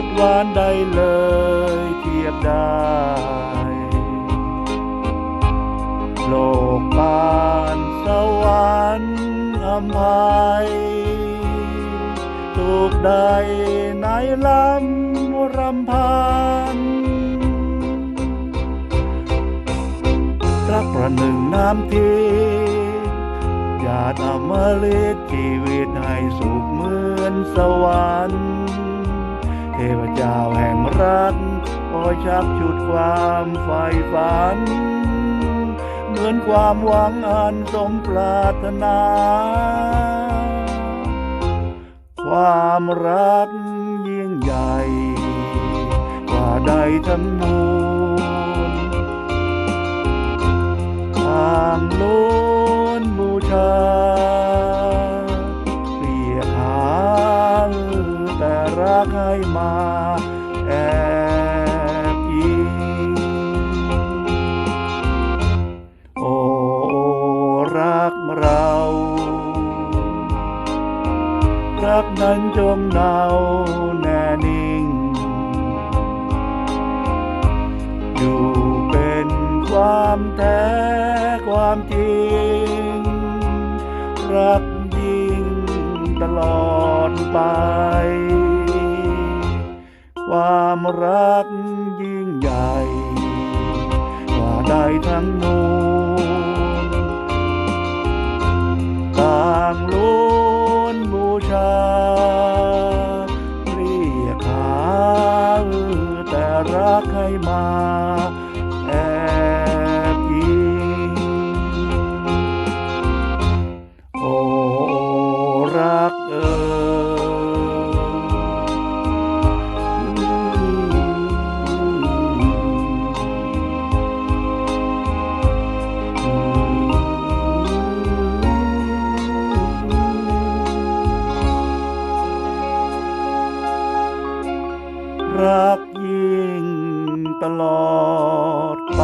รสหวานใดเลยเทียบได้ โลกปานสวรรค์อภัยถูกใดในลำรำพันรักประหนึ่งน้ำทิพย์หยาดอมฤตชีวิตให้สุขเหมือนสวรรค์ ทพเจ้าแห่งรักคอยชักชุดความใฝ่ฝัน เหมือนความหวังอันสมปรารถนา ความรักยิ่งใหญ่ กว่าใดทั้งมวล รักให้มาแอบอิงโอ้รักเรา รักนั้นจงเนาแน่นิ่ง อยู่เป็นความแท้ความจริง รักยิ่งตลอดไป ความรักยิ่งใหญ่ กว่าใดทั้งมว รักยิ่งตลอดไป